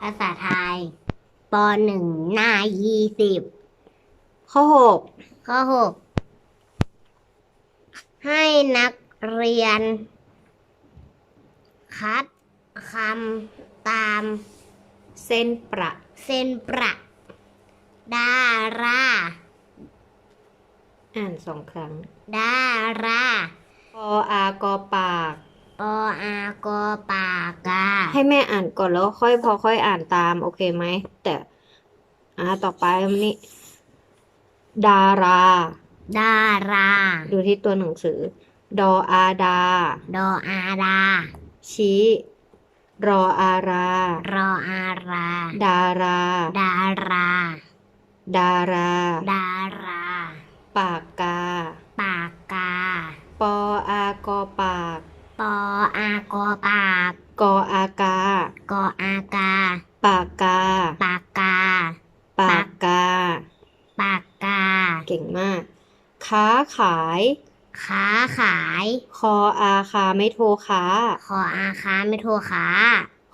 ภาษาไทยปหนึ่งหน้ายี่สิบข้อหกข้อหกให้นักเรียน คัดคำตามเส้นประเส้นประดารา อ่านสองครั้ง ดาราปออากอปากป ออากอปากกาให้แม่อ่านก่อนแล้วค่อยพอค่อยอ่านตาม โอเคไหม แต่ อ่าต่อไปมันนี่ดารา ดารา ดูที่ตัวหนังสือ ดออาดา ดออาดา ชี้รออารา รออารา ดารา ดารา ดารา ดารา ปากกา ปากกา ปออากอปาก ปออากอ ปาก กออากา กออากา ปากกา ปากกา ปากกา ปากกา เก่งมาก ค้าขาย ค้าขาย คออาคาไม่โทรค้าขออาค้าไม่โทรค้า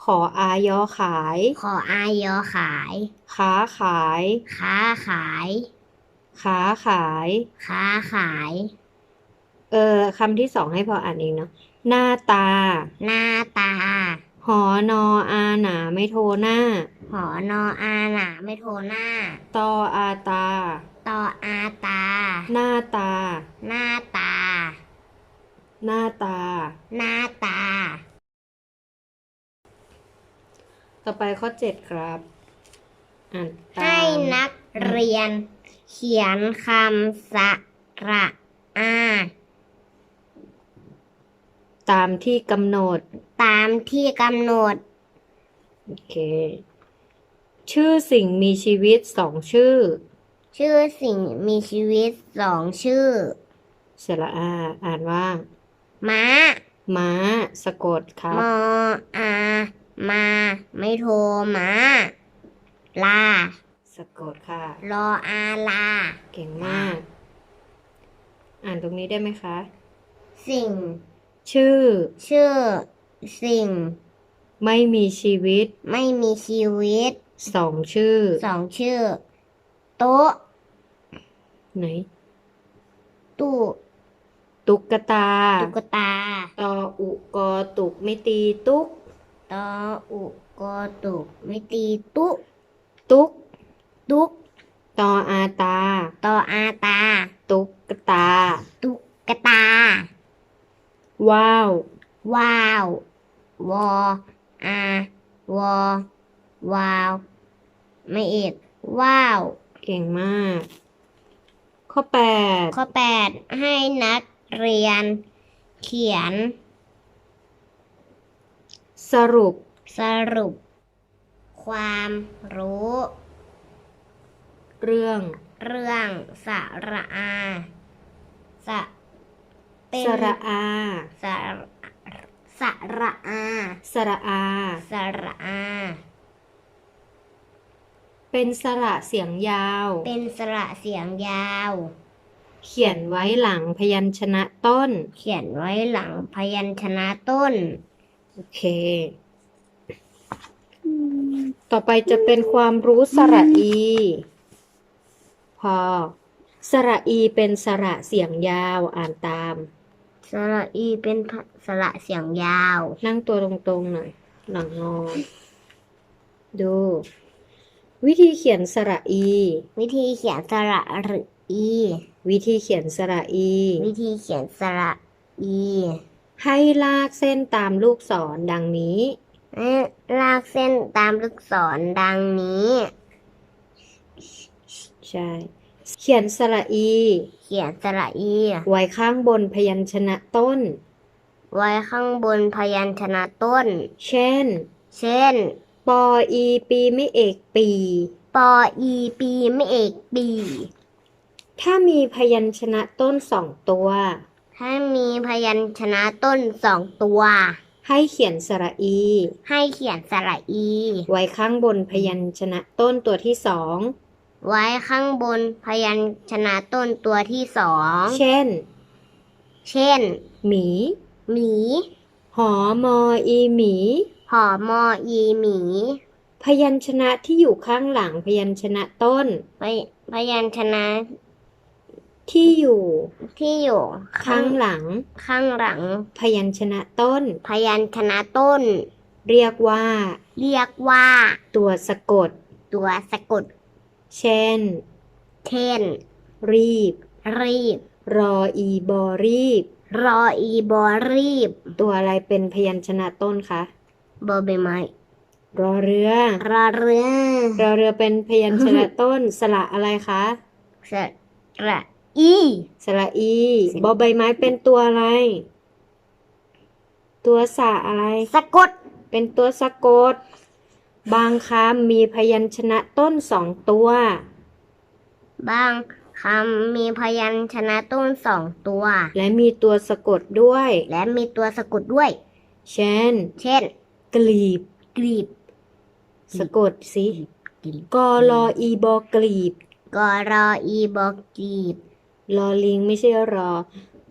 ขออายอขาย ขออายอขาย ค้าขาย ค้าขาย ค้าขาย ค้าขาย เออคำที่สองให้พออ่านเองเนาะ หน้าตา หน้าตา หอนออาหนาไม่โทรหน้า หอนออาหนาไม่โทรหน้า ตออาตา ตออาตา หน้าตา หน้าตา หน้าตา หน้าตา ต่อไปข้อเจ็ดครับอ่านตามให้นักเรียน เขียนคำสระอา ตามที่กำหนด ตามที่กำหนด โอเค ชื่อสิ่งมีชีวิตสองชื่อ ชื่อสิ่งมีชีวิตสองชื่อ สระอาอ่านว่า ม้าม้า สะกดครัมบ ออามา ไม่โทรม้าลา สะกดค่ะ รออาลา เก่งมาก อ่านตรงนี้ได้ไหมคะ สิ่ง ชื่อ ชื่อ สิ่ง ไม่มีชีวิตไม่มีชีวิตสองชื่อ สองชื่อ โต๊ะ ไหน ตู้ตุ๊กตา ตุ๊กตา ตออุกอตุกไม่ตีตุ๊ก ตออุกอตุกไม่ตีตุ๊ตุ๊ก ตุ๊กตออาตา ตออาตา ตุ๊กตา ตุ๊กตา ว้าว ว้าว วออาวอวาว ไม่เอกว้าว เก่งมาก ข้อแปดข้อแปดให้นักเรียน เขียน สรุป สรุป ความรู้ เรื่อง เรื่องสระอาสะ เป็นสระอา สระสระอา สระอา สระอา เป็นสระเสียงยาว เป็นสระเสียงยาว เขียนไว้หลังพยัญชนะต้น เขียนไว้หลังพยัญชนะต้น โอเค ต่อไปจะเป็นความรู้สระอี พอ สระอีเป็นสระเสียงยาวอ่านตามส ระอีเป็นสระเสียงยาว นั่งตัวตรงๆหน่อย หลังงอ ดู วิธีเขียนสระอี วิธีเขียนสระหรืออี วิธีเขียนสระอี วิธีเขียนสระอี ให้ลากเส้นตามลูกศรดังนี้ให้ลากเส้นตามลูกศรดังนี้ ใช่ เขียนสระอี เขียนสระอีไว้ข้างบนพยัญชนะต้น ไว้ข้างบนพยัญชนะต้น เช่น เช่น ปออีปีไม่เอกปี ปออีปีไม่เอกปี ถ้ามีพยัญชนะต้นสองตัว ถ้ามีพยัญชนะต้นสองตัว ให้เขียนสระอี ให้เขียนสระอี ไว้ข้างบนพยัญชนะต้นตัวที่สอง ไว้ข้างบนพยัญชนะต้นตัวที่สอง เช่น เช่น หมี หมี หอมออีหมี หอมออีหมีพพยัญชนะที่อยู่ข้างหลังพยัญชนะต้น พยพยัญชนะที่อยู่ ที่อยู่ข้างหลัง ข้างหลัง พยัญชนะต้น พยัญชนะต้น เรียกว่า เรียกว่า ตัวสะกด ตัวสะกด เช่น เช่น รีบ รีบ รออีบอรีบ รออีบอรีบ ตัวอะไรเป็นพยัญชนะต้นคะบอใบไม้รอเรือ รอเรือ รอเรือเป็นพยัญชนะต้น สระอะไรคะสระอี สระอีบอใบไม้เป็นตัวอะไร ตัวสระอะไร สะกด เป็นตัวสะกด บางคำมีพยัญชนะต้นสองตัว บางคำมีพยัญชนะต้นสองตัว และมีตัวสะกดด้วย และมีตัวสะกดด้วย เช่น เช่น กลีบ กลีบ สะกดสิกลีบกอรออีบอกลีบกอรออีบอกลีบลอลิงไม่ใช่รอ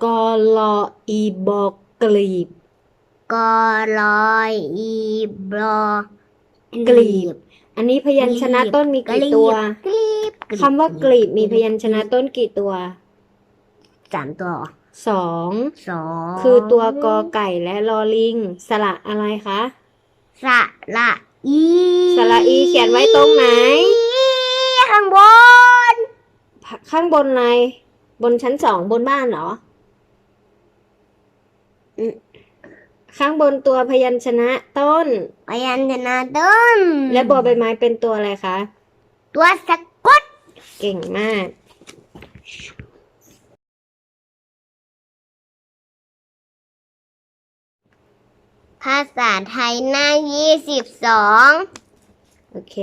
กอลออีบอกลีบกอรออีบอก ลีบ อันนี้พยัญชนะต้นมีกี่ตัวกลีบคำว่ากลีบมีพยัญชนะต้นกี่ตัวสามตัวเหรอสองสองคือตัวกอไก่และลอลิง สระอะไรคะสระอีสระอีเขียนไว้ตรงไหน ข้างบน ข้างบนอะไรบนชั้นสองบนบ้านเหรออืม ข้างบนตัวพยัญชนะต้น พยัญชนะต้น และบอใบไม้เป็นตัวอะไรคะ ตัวสะกด เก่งมาก ภาษาไทยหน้ายี่สิบสอง โอเค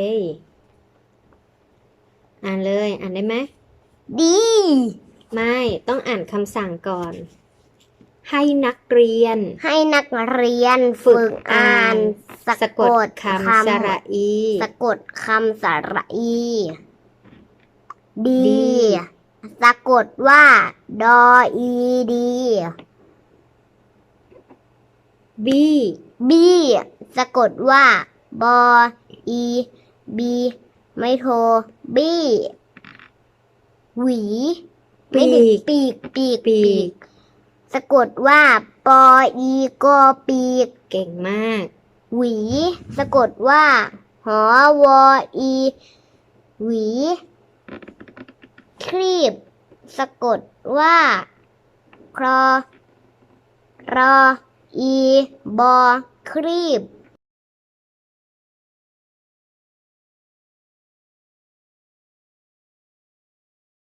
อ่านเลย อ่านได้ไหม ดี ไม่ ต้องอ่านคำสั่งก่อน ให้นักเรียน ให้นักเรียนฝึฝึกกอ่าน สะสะกกดดคำสระอี สะกดคำสระอีดีดี สะกดว่า ดออีดีบีบีสะกดว่า บออีบีไม่โทรบีหวี ปีไม่กปีก ปีก ปีก สะกดว่าปออีกอปีก เก่งมาก หวี สะกดว่าหอวออี หวี ครีบ สะกดว่า ครอรออี บอ ครีบ